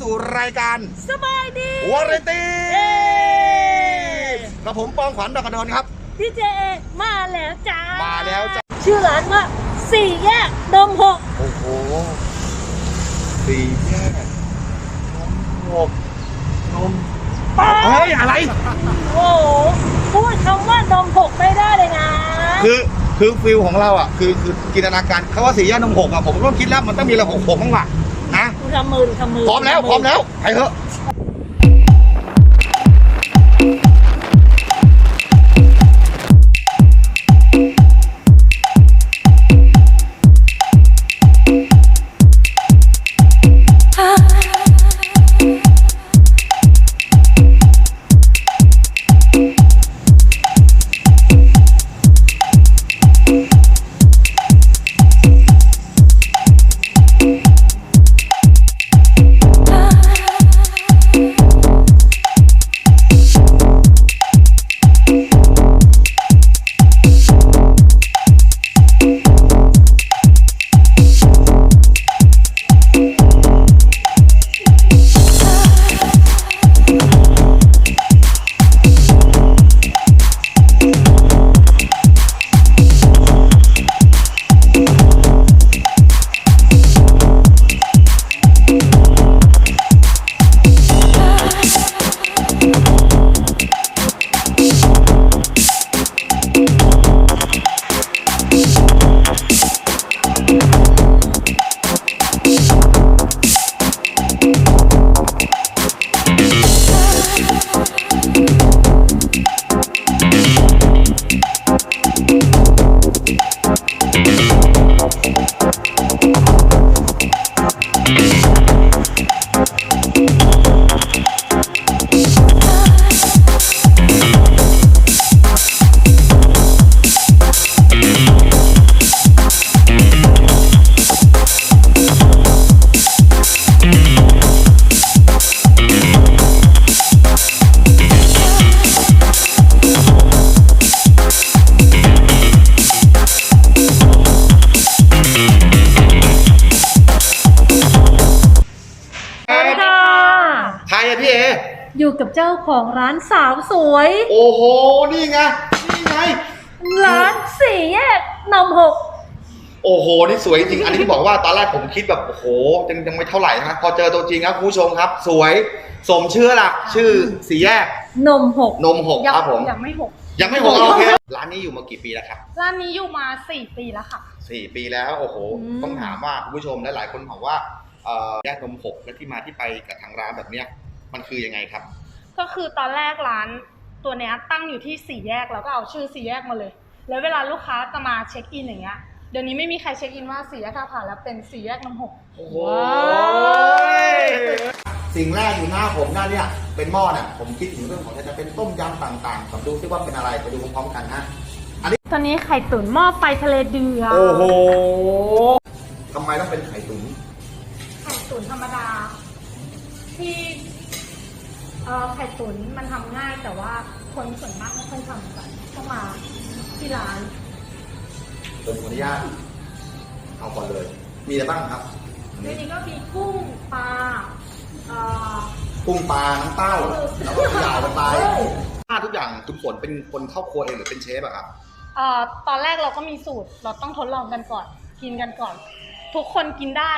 สู่รายการสบายดีวาไรตี้เย้กับผมปองขวัญดอกกระโดนครับพี่เจเอมาแล้วจ้ามาแล้วจ้ะชื่อร้านว่าสี่แยกดมหกโอ้โหสี่แยกนมหกนมป๊าเฮ้ยอะไร โอ้โหพูดคำว่าดมหกไม่ได้เลยนะ คือคือฟิลของเราอะ คือคือจินตนาการเขาว่าสี่แยกนมหกอะผมก็คิดแล้วมันต้องมีระหกหกบ้างว่ะ นะทำมือทำมือพร้อมแล้วพร้อมแล้วไปเถอะ ของร้านสาวสวย โอ้โห นี่ไง นี่ไง ร้านสี่แยกนมหกโอ้โห นี่สวยจริง อันนี้ที่บอกว่าตอนแรกผมคิดแบบโอ้โหยังยังไม่เท่าไหร่นะพอเจอตัวจริงครับคุณผู้ชมครับ สวยสมชื่อหลักชื่อสีแยก นมหกนมหกครับผม ยังไม่หกยังไม่หกโอเค ร้านนี้อยู่มากี่ปีแล้วครับ ร้านนี้อยู่มาสี่ปีแล้วค่ะสี่ปีแล้วโอ้โห ต้องถามว่าคุณผู้ชมและหลายคนบอกว่าเอ่อแยกนมหกและที่มาที่ไปกับทางร้านแบบเนี้ยมันคือยังไงครับ ก็คือตอนแรกร้านตัวเนี้ยตั้งอยู่ที่สี่แยกแล้วก็เอาชื่อสี่แยกมาเลย แล้วเวลาลูกค้าจะมาเช็คอินอย่างเงี้ยเดี๋ยวนี้ไม่มีใครเช็คอินว่าสี่แยกท่าผ่านแล้วเป็นสี่แยกน้ำหกโอ้โหสิ่งแรกอยู่หน้าผมหน้าเนี่ยเป็นหม้อเนี่ยผมคิดถึงเรื่องของจะเป็นต้มยำต่างๆผมดูซิว่าเป็นอะไรไปดูพร้อมๆกันนะตอนนี้ไข่ตุ๋นหม้อไฟทะเลเดือดโอ้โหทำไมต้องเป็นไข่ตุ๋นไข่ตุ๋นธรรมดาที่ เอ่อไข่ตุ๋นมันทำง่ายแต่ว่าคนส่วนมากไม่ค่อยทำกันก็มาที่ร้านผมขออนุญาตเอาก่อนเลย มีอะไรบ้างครับอันในนี้นี้ก็มีกุ้งปลาเอ่อ กุ้งปลา น้ำเต้าเออแล้วก็ขยาวกันไปเออถ้าทุกอย่างคุณฝนเป็นคนเข้าครัวเองหรือเป็นเชฟอะครับ เอ่อตอนแรกเราก็มีสูตร เราต้องทดลองกันก่อน กินกันก่อน ทุกคนกินได้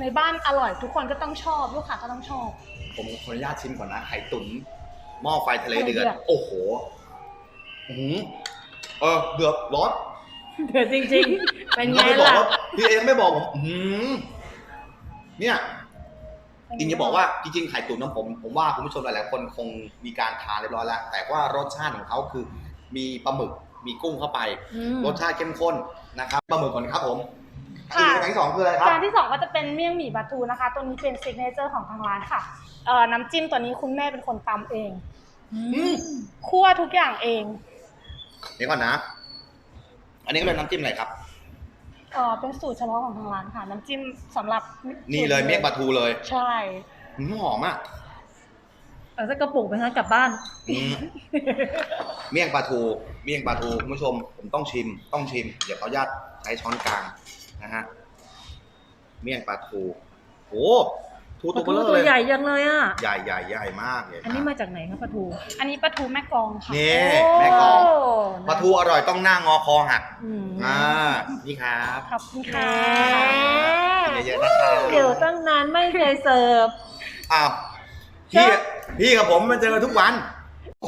ในบ้านอร่อย ทุกคนก็ต้องชอบ ลูกค้าก็ต้องชอบ ผมขออนุญาตชิมก่อนนะไข่ตุ๋นหม้อไฟทะเลเดือดทะเลเดือดโอ้โหอื้อหือเออเดือดร้อนเดี๋ยวจริงๆ เป็นไงยังไม่บอกล่ะว่าพี่เอยังไม่บอกผมอื้อหือเนี่ยจริงจะบอกว่าจริงๆไข่ตุ๋นของผมผมว่าคุณผู้ชมหลายๆคนคงมีการทานเรียบร้อยแล้ว แต่ว่ารสชาติของเขาคือ มีปลาหมึกมีกุ้งเข้าไปอืมรสชาติเข้มข้นนะครับปลาหมึกก่อนครับผม ค่ะอันที่สองคืออะไรครับ จานที่สองก็จะเป็นเมี่ยงหมี่ปลาทูนะคะ ตัวนี้เป็นซิกเนเจอร์ของทางร้านค่ะเอ่อน้ำจิ้มตัวนี้คุณแม่เป็นคนตำเองอืมคั่วทุกอย่างเองเดี๋ยวก่อนนะ อันนี้ก็เป็นน้ำจิ้มอะไรครับ เอ่อเป็นสูตรเฉพาะของทางร้านค่ะ น้ำจิ้มสำหรับนี่เลยเมี่ยงปลาทูเลยใช่หืมหอมอะเอาสักกระปุกไปฮะกลับบ้าน อืมเมี่ยงปลาทู เมี่ยงปลาทูคุณผู้ชม ผมต้องชิม ต้องชิม เดี๋ยวขออนุญาตใช้ช้อนกลาง นะฮะเมี่ยงปลาทูโอ้ทูปตัวลาเบทูลอตัวเลยใหญ่ยังเลยอะ ใหญ่ใหญ่ใหญ่มากใหญ่อันนี้มากมาจากไหนครับปลาทูอันนี้ปลาทูแม่กลองค่ะ นี่แม่กองโปลาทูอร่อยต้องหน้างอคอหักอืมอ่านี่ครับขอบคุณแหค่ะมกินเยอะๆนะครับเดี๋ยวตั้งนานไม่เคยเสิร์ฟ อ้าวพี่พี่กับผมมาเจอกันทุกวัน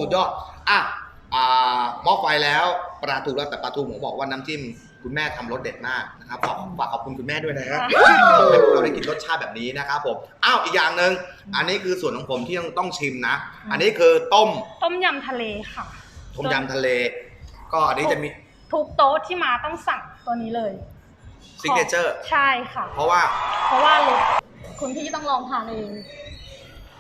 สุดยอดอะอ่าหม้อไฟแล้วปลาทูแล้วแต่ปลาทูผมบอกว่าน้ำจิ้ม คุณแม่ทำรสเด็ดมากนะครับฝากฝากขอบคุณคุณแม่ด้วยนะครับให้พวกเราได้กินรสชาติแบบนี้นะครับผมอ้าวอีกอย่างหนึ่งอันนี้คือส่วนของผมที่ต้องต้องชิมนะ อันนี้คือต้มต้มยำทะเลค่ะ ต้มยำทะเล ก็อันนี้จะมีทุกโต๊ะที่มาต้องสั่งตัวนี้เลยซิกเนเจอร์ ใช่ค่ะ เพราะว่าเพราะว่ารสคุณพี่ต้องลองทานเอง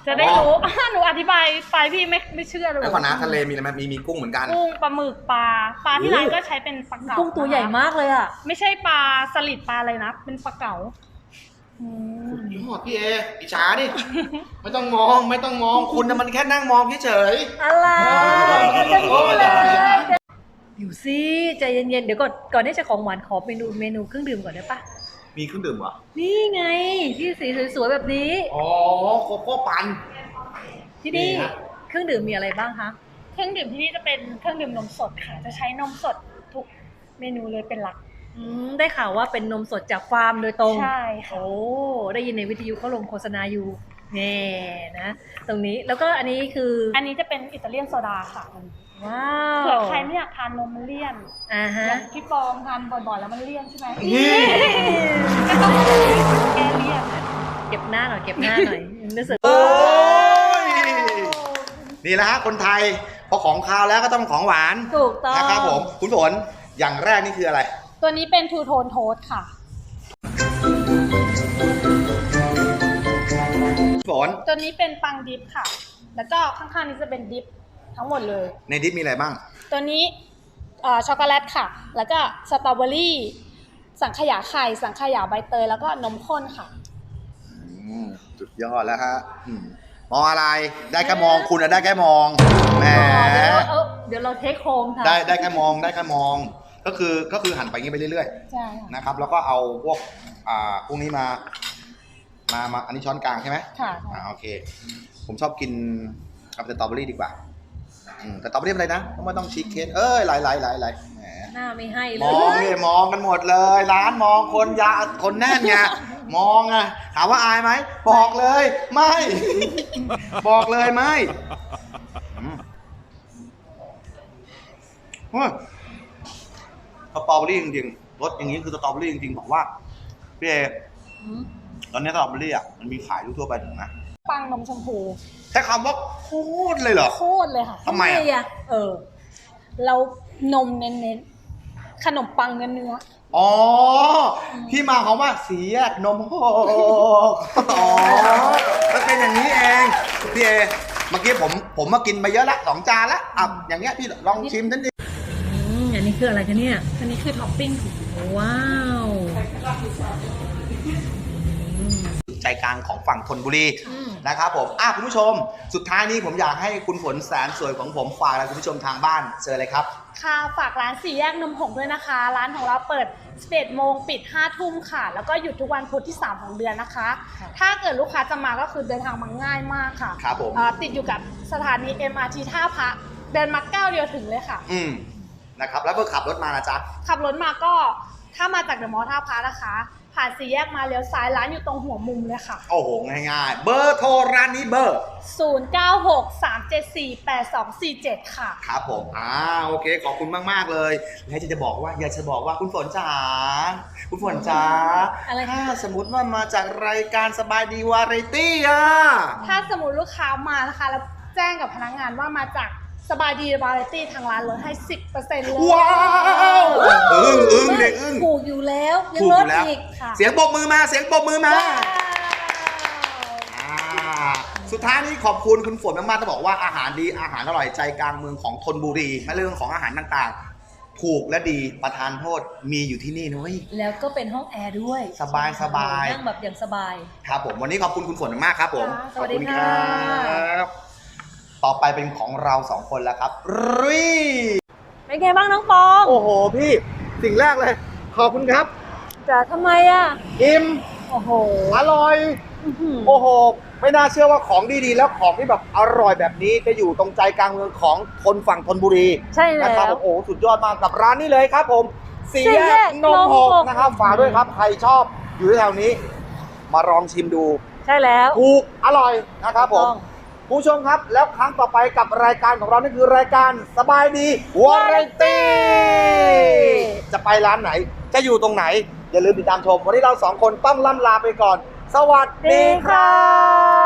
จะได้รู้ หนูอธิบายไปพี่ไม่ไม่เชื่อเลยแล้วก่อนนะทะเลมีอะไรไหมมีมีกุ้งเหมือนกัน กุ้งปลาหมึกปลาปลาที่โอ้ร้านก็ใช้เป็นปลาเก๋ากุ้งตัวใหญ่มากเลยอะ ไม่ใช่ปลาสลิดปลาอะไรนะ เป็นปลาเก๋าอืมยอดพี่เออิจฉาดิ ไม่ต้องมองไม่ต้องมองคุณน่ะมันแค่นั่งมองเฉยอะไรจะพูดเลยอยู่สิใจเย็นๆ เดี๋ยวก่อนก่อนที่จะของหวานขอเมนูเมนูเครื่องดื่มก่อนได้ปะๆ มีเครื่องดื่มเหรอ นี่ไง ที่สีสวยๆแบบนี้ อ๋อโกโก้ปันที่นี่ นี่ฮะ เครื่องดื่มมีอะไรบ้างคะ เครื่องดื่มที่นี่จะเป็นเครื่องดื่มนมสดค่ะ จะใช้นมสดทุกเมนูเลยเป็นหลัก อืม ได้ข่าวว่าเป็นนมสดจากฟาร์มโดยตรง ใช่ค่ะ โอ้ ได้ยินในวิทยุเขาลงโฆษณาอยู่แน่นะ ตรงนี้ แล้วก็อันนี้คือ อันนี้จะเป็นอิตาเลียนโซดาค่ะ ว้าเผื่อวใครไม่อยากทานนมมันเลี่ยนอ่าอฮะย่างพี่ปองทานบ่อยๆแล้วมันเลี่ยนใช่ไหมนี่ ก็ต้องแก้เลี่ยนเก็บหน้าหน่อยเก็บหน้าหน่อยรู้สึกโอ้ยนี่แหละฮะคนไทยพอของคาวแล้วก็ต้องของหวานถูกต้อง นะครับผมคุณฝนอย่างแรกนี่คืออะไร ตัวนี้เป็นทูโทนโทสค่ะฝนตัวนี้เป็นปังดิฟค่ะ แล้วก็ข้างๆนี้จะเป็นดิฟ ทั้งหมดเลย ในในดิสมีอะไรบ้าง ตัวนี้เอ่อช็อกโกแลตค่ะ แล้วก็สตรอเบอรี่ สังขยาไข่ สังขยาใบเตย แล้วก็นมข้นค่ะอืมสุดยอดแล้วฮะอืมมองอะไร ได้แค่มองคุณอะได้แค่มองแหมเดี๋ยวเราเออเดี๋ยวเราเทคโฮมค่ะ ได้ได้แค่มองได้แค่มอง ก็คือก็คือหันไปอย่างนี้ไปเรื่อยใช่ค่ะๆนะครับ แล้วก็เอาพวกอ่าพวกนี้มา มามาอันนี้ช้อนกลางใช่ไหมค่ะอ่าโอเค ผมชอบกินกับสตรอเบอรี่ดีกว่า อืมแต่สตรอเบอรี่อะไรนะต้องไม่ต้องชีสเค้กเอ้ยหลายหลายหลายหลายแหมหน้าไม่ให้เลมองยเนี่ยมองกันหมดเลย ร้านมองคนยาคนแน่นไงมองไงถามว่าอายไหมบอกเลย ไม่ บอกเลยไม่อืมเฮ้ยสตรอเบอรี่จริงๆรสอย่างนี้คือสตรอเบอรี่จริงๆบอกว่าพี่เอตอนนี้สตรอเบอรี่อะมันมีขายทั่วๆไปถูกไหม ปังนมชมพูใช้คำว่าโคตรเลยเหรอ โคตรเลยค่ะทำไมอะอะเออ เรานมเน้นๆขนมปังเนื้อเนื้อ อ๋อ ที่มาของว่าสีแยกนมโหกอ๋อมันเป็นอย่างนี้เองพี่เอเมื่อกี้ผมผมมากินไปเยอะละสองจานละอะอย่างเงี้ยพี่ลองชิมทันดิอืมอันนี้คืออะไรคะเนี่ย อันนี้คือท็อปปิ้ง ว้าว ใจกลางของฝั่งธนบุรีอืม นะครับผมอะคุณผู้ชม สุดท้ายนี้ผมอยากให้คุณฝนแสนสวยของผมฝากอะไรคุณผู้ชมทางบ้านเจอเลยครับ ค่ะฝากร้านสี่แยกนมผงด้วยนะคะ ร้านของเราเปิด 11โมงปิด 5 ทุ่มค่ะ แล้วก็หยุดทุกวันพุธที่ 3 ของเดือนนะคะ ค่ะ ถ้าเกิดลูกค้าจะมาก็คือเดินทางมาง่ายมากค่ะครับผมอ่าติดอยู่กับสถานี MRT ท่าพระเดินมาก้าวเดียวถึงเลยค่ะ อืมนะครับแล้วก็ขับรถมานะจ๊ะ ขับรถมาก็ถ้ามาจากเดอะมอลล์ท่าพระนะคะ ผ่านสี่แยกมาเลี้ยวซ้ายร้านอยู่ตรงหัวมุมเลยค่ะ โอ้โห ง่ายๆ เบอร์โทรร้านนี้เบอร์ 0963748247 ค่ะ ครับผมอ่าโอเค ขอบคุณมากๆเลย แล้วจะจะบอกว่าอยากจะบอกว่าคุณฝนจ๋าคุณฝนจ๋าอะไรคะ ถ้าสมมติว่ามาจากรายการสบายดีวาไรตี้อะ ถ้าสมมติลูกค้ามานะคะ แล้วแจ้งกับพนักงานว่ามาจาก สบายดีบาร์ตี้ทางร้านลดให้ 10%เลยว้าวอึ้งอึ้งเด็กอึ้งถูกอยู่แล้วยังถูกลอดยู่แล้ว อีกค่ะ เสียงปรบมือมา เสียงปรบมือมาว้าวอ่าสุดท้ายนี้ขอบคุณคุณฝนมากๆต้องบอกว่าอาหารดีอาหารอร่อยใจกลางเมืองของธนบุรีและเรื่องของอาหารต่างๆ ถูกและดีประทานโทษมีอยู่ที่นี่นะเว้ย แล้วก็เป็นห้องแอร์ด้วยสบายสบาย นั่งแบบอย่างสบาย ครับผมวันนี้ขอบคุณคุณฝนมากครับผม ค่ะสวัสดีขอบณค่ะรับ ต่อไปเป็นของเราสองคนแล้วครับรีเป็นไงบ้างน้องปองโอ้โหพี่สิ่งแรกเลย ขอบคุณครับจ๋าทำไมอะอิ่มโอ้โหอร่อยอื้อหือโอ้โห ไม่น่าเชื่อว่าของดีๆ แล้วของที่แบบอร่อยแบบนี้จะอยู่ตรงใจกลางเมืองของคนฝั่งธนบุรีใช่แล้นะครับวผมโอ้โหสุดยอดมากกับร้านนี้เลยครับ ผมสี่สี่แยแยกกนมหกนมหกนะครับฝากด้วยครับใครชอบอยู่แถวนี้ มาลองชิมดู ใช่แล้วถูกอร่อยนะครับผม ผู้ชมครับ แล้วครั้งต่อไปกับรายการของเรานี่คือรายการสบายดีวาไรตี้ จะไปร้านไหน จะอยู่ตรงไหน อย่าลืมติดตามชม วันนี้เราสองคนต้องล่ำลาไปก่อน สวัสดีครับ